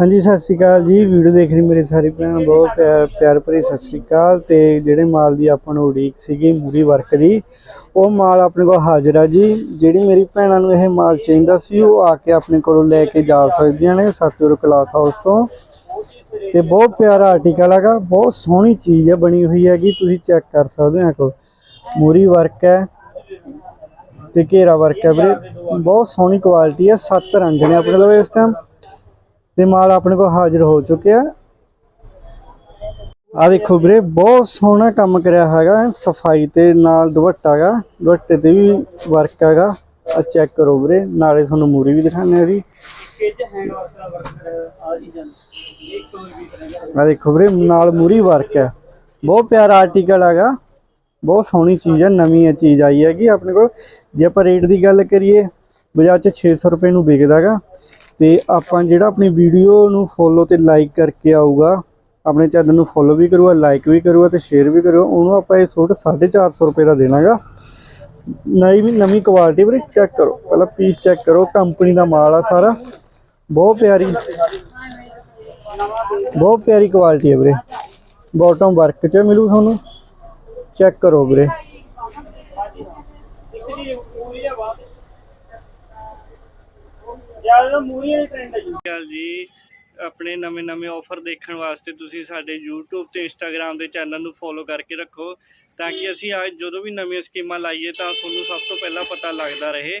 ਹਾਂਜੀ, ਸਤਿ ਸ਼੍ਰੀ ਅਕਾਲ ਜੀ। ਵੀਡੀਓ ਦੇਖ ਰਹੀ ਮੇਰੇ ਸਾਰੇ ਭੈਣ, ਬਹੁਤ ਪਿਆਰ ਪਿਆਰ ਭਰੀ ਸਤਿ ਸ਼੍ਰੀ ਅਕਾਲ। ਤੇ ਜਿਹੜੇ ਮਾਲ ਦੀ ਆਪਾਂ ਨੂੰ ਉਡੀਕ ਸੀਗੀ ਮੂਰੀ ਵਰਕ ਦੀ, ਉਹ ਮਾਲ ਆਪਣੇ ਕੋਲ ਹਾਜ਼ਰ ਆ ਜੀ। ਜਿਹੜੀ ਮੇਰੀ ਭੈਣਾਂ ਨੂੰ ਇਹ ਮਾਲ ਚਾਹੀਦਾ ਸੀ, ਉਹ ਆ ਕੇ ਆਪਣੇ ਕੋਲੋਂ ਲੈ ਕੇ ਜਾ ਸਕਦੀਆਂ ਨੇ ਸਤਿਗੁਰੂ ਕਲਾਥ ਹਾਊਸ ਤੋਂ। ਤੇ ਬਹੁਤ ਪਿਆਰਾ ਆਰਟੀਕਲ ਹੈਗਾ, ਬਹੁਤ ਸੋਹਣੀ ਚੀਜ਼ ਹੈ ਬਣੀ ਹੋਈ ਹੈਗੀ। ਤੁਸੀਂ ਚੈੱਕ ਕਰ ਸਕਦੇ ਹੋ ਕੋ ਮੂਰੀ ਵਰਕ ਹੈ, ਤੇ ਘੇਰਾ ਵਰਕ ਹੈ ਵੀਰੇ। ਬਹੁਤ ਸੋਹਣੀ ਕੁਆਲਿਟੀ ਹੈ, ਸੱਤ ਰੰਗ ਨੇ ਆਪਣੇ ਕੋਲ ਇਸ ਟਾਈਮ ਤੇ ਮਾਲ ਆਪਣੇ ਕੋਲ ਹਾਜ਼ਰ ਹੋ ਚੁੱਕਿਆ ਆ ਦੇਖੋ ਵੀਰੇ, ਬਹੁਤ ਸੋਹਣਾ ਕੰਮ ਕਰਿਆ ਹੈਗਾ, ਸਫ਼ਾਈ ਤੇ ਨਾਲ ਦੁਪੱਟਾ ਹੈਗਾ, ਦੁਪੱਟੇ ਤੇ ਵੀ ਵਰਕ ਹੈਗਾ। ਆ ਚੈੱਕ ਕਰੋ ਵੀਰੇ, ਨਾਲੇ ਤੁਹਾਨੂੰ ਮੂਰੀ ਵੀ ਦਿਖਾਣੇ ਆ ਜੀ। ਆ ਦੇਖੋ ਵੀਰੇ, ਨਾਲ ਮੂਰੀ ਵਰਕ ਹੈ। ਬਹੁਤ ਪਿਆਰਾ ਆਰਟੀਕਲ ਹੈਗਾ, ਬਹੁਤ ਸੋਹਣੀ ਚੀਜ਼ ਹੈ, ਨਵੀਂ ਇਹ ਚੀਜ਼ ਆਈ ਹੈਗੀ ਆਪਣੇ ਕੋਲ। ਜੇ ਆਪਾਂ ਰੇਟ ਦੀ ਗੱਲ ਕਰੀਏ, ਬਾਜ਼ਾਰ 'ਚ 600 ਰੁਪਏ ਨੂੰ ਵਿਕਦਾ ਹੈਗਾ। ਤੇ ਆਪਾਂ ਜਿਹੜਾ ਆਪਣੀ ਵੀਡੀਓ ਨੂੰ ਫੋਲੋ ਤੇ ਲਾਈਕ ਕਰਕੇ ਆਊਗਾ, ਆਪਣੇ ਚੈਨਲ ਨੂੰ ਫੋਲੋ ਵੀ ਕਰੂਗਾ ਲਾਈਕ ਵੀ ਕਰੂਗਾ ਤੇ ਸ਼ੇਅਰ ਵੀ ਕਰੂਗਾ, ਉਹਨੂੰ ਆਪਾਂ ਇਹ ਸੂਟ 450 ਰੁਪਏ ਦਾ ਦੇਣਾਗਾ। ਨਵੀਂ ਵੀ ਨਵੀਂ ਕੁਆਲਿਟੀ ਵੀਰੇ ਚੈੱਕ ਕਰੋ, ਪਹਿਲਾਂ ਪੀਸ ਚੈੱਕ ਕਰੋ ਕੰਪਨੀ ਦਾ ਮਾਲ ਆ ਸਾਰਾ। ਬਹੁਤ ਪਿਆਰੀ ਬਹੁਤ ਪਿਆਰੀ ਕੁਆਲਿਟੀ ਹੈ ਵੀਰੇ। ਬਾਟਮ ਵਰਕ 'ਚ ਮਿਲੂ ਤੁਹਾਨੂੰ। ਚੈੱਕ ਕਰੋ ਵੀਰੇ। ਜੀ। ਆਪਣੇ ਨਵੇਂ-ਨਵੇਂ ਆਫਰ ਦੇਖਣ ਵਾਸਤੇ ਤੁਸੀਂ ਸਾਡੇ YouTube ਤੇ Instagram ਦੇ ਚੈਨਲ ਨੂੰ ਫੋਲੋ ਕਰਕੇ ਰੱਖੋ ਤਾਂ ਕਿ ਅਸੀਂ ਅੱਜ ਜਦੋਂ ਵੀ ਨਵੀਆਂ ਸਕੀਮਾਂ ਲਾਈਏ ਤਾਂ ਤੁਹਾਨੂੰ ਸਭ ਤੋਂ ਪਹਿਲਾਂ ਪਤਾ ਲੱਗਦਾ ਰਹੇ।